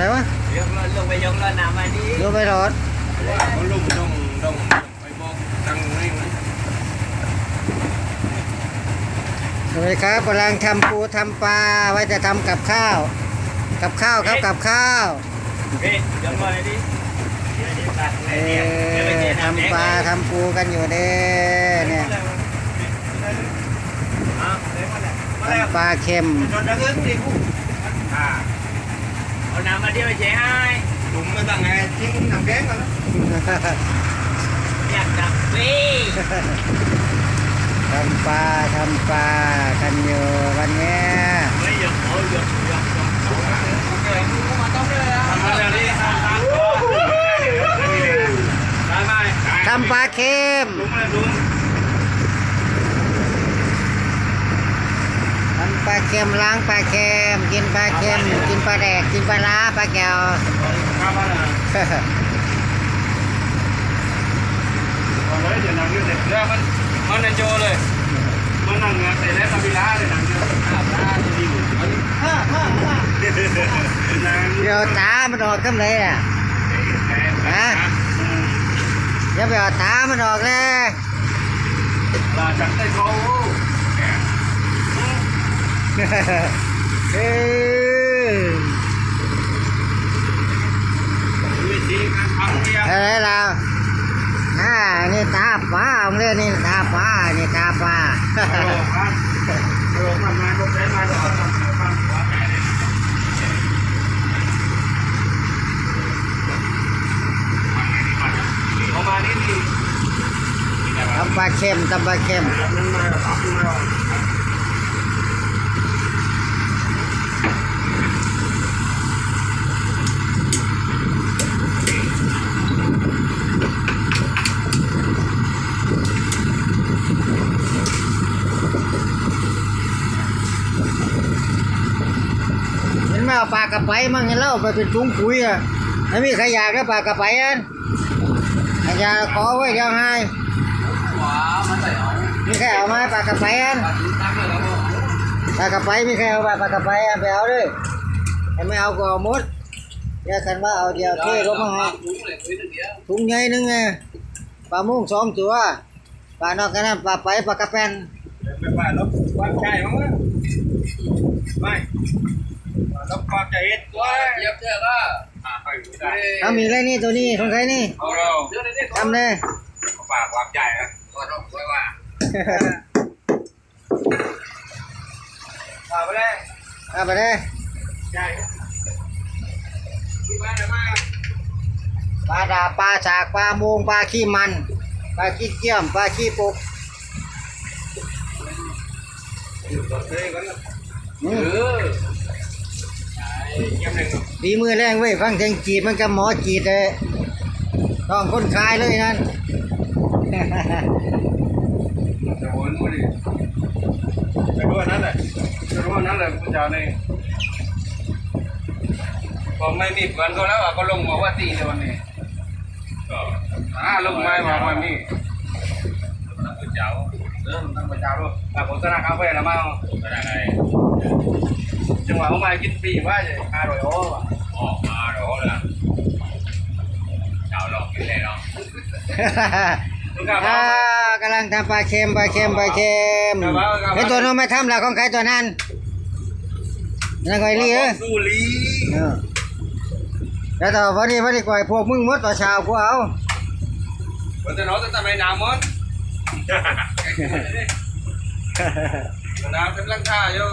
อะไรวะยกรถลงไปยกรถน้ำมาดิดูไปถอดเขาลุงต้องต้องไปบอกตังค์ให้มันสวัสดีครับกำลังทำปูทำปลาไว้จะทำกับข้าว กับข้าวครับกับข้าวเฮ้ยยกรถเลยดิเออทำปลาทำปูกันอยู่เด้เนี่ยทำปลาเค็ม รถระเบิดดิกูอ่า เอาน้ำมาที่ไปเช็ให้ลุงมาตั้งไงทิ้งน้ำแกงกันแล้ว อยากดับวี ทำปลาทำปลากันอยู่วัน เนี้ยไม่ยกเอายกยกยกโอเคกูมาต้องเลยอะทำอะไรนี่ทำทำได้ไหมทำปลาเค็มลุงมาลุงทำปลาเค็มล้างปลาเค็มกินปลาเค็มกินปลาแดกกินปลาล้าปลาแก้วข้าวมาเลยเอาเลยเดี๋ยวนั่งอยู่เด็กเรื่องมันมันโจเลยมันนั่งเงาแต่แล้วทำพิลาเลยนั่งอยู่อาบน้ำดีอยู่นั่งเดี๋ยวตามันออกกันเลยอะฮะอย่าไปเอาตามันออกเลยลาจังได้เขาเออวิธีการทำ เนี่ยอะไรเราอ่านี่ตาปลาเอาเลยนี่ตาปลานี่ตาปลาโลครับโลมันมาก็ใช้มาก็เอาทำทำหัวแก่เลยเอามานี่นี่ทำปลาเค็มทำปลาเค็ม มันมาตับมา เห็น ไหมเอาปลากระไปมั่งเห็นแล้วเอาไปเป็นถุงปุ๋ยอะไม่มีใครอยากได้ปลากระไปอันใครอยากขอไว้เดียวให้มีใครเอาไหมปลากระไปอันตั้งเลยแล้วปลากระไปมีใครเอาปลากระไปอันไปเอาเลยไม่เอาก็เอาหมดเดี๋ยวกันว่าเอาเดียวเท่ลงมาให้ถุงเลยถุงเดียวถุงใหญ่หนึงไงปลามุ่งสองตัวปลานอกกันนั้นปลาไปปลากระแปนไม่ไปแล้ววางใจมั้งไม่ แล้วความใจเอ็ดตัวเย็บเสื้อก็ไปไม่ได้ถ้ามีอะไรนี่ตัวนี้ของใครนี่เอาเราเดี๋ยวนี้ทำเลยฝากวางใจนะก็ต้องไว้ว่าฝากไปเลยเอาไปเลยใจที่บ้านไหนมาปลาดาบปลาฉากปลาโมงปลาขี้มันปลาขี้เกียมปลาขี้ปุกเฮ้ยกันอืเอม อเยี่ยมเลยดีมือแรงเว้ยฟังเสียงจีดมันกับหมอจีดเลยต้องคนคายเลยนั่นจะโอนมาดิจะรู้นั่นแหละจะรู้นั่นแหละคุณเจ้าเนี่ยพอไม่มีเพื่อนก็แล้วก็ลงมาว่าตีในวันนี้ก็อ่าลงมาว่าวันนี้คุณเจ้าเริ่มตั้งคุณเจ้าด้วยแต่ผมสนาคาเฟ่แล้วมาก็ได้ไง จังหวะผมมากินปีว่าจะคาโรยโอ้ออกมาโรยละเจ้าหลอกกินเลยเนาะอ่ากำลังทำปลาเค็มปลาเค็มปลาเค็มไอ้ตัวนู้นไม่ทำแล้วของใครตัวนั้นนั่นก็ไอ้ลี่เอ้ยสุรีเออแล้วต่อวันนี้วันนี้ก่อยพวกมึงหมดต่อเช้ากูเอาวันจะน้องจะทำไมน้ำมันน้ำเป็นร่างกายอยู่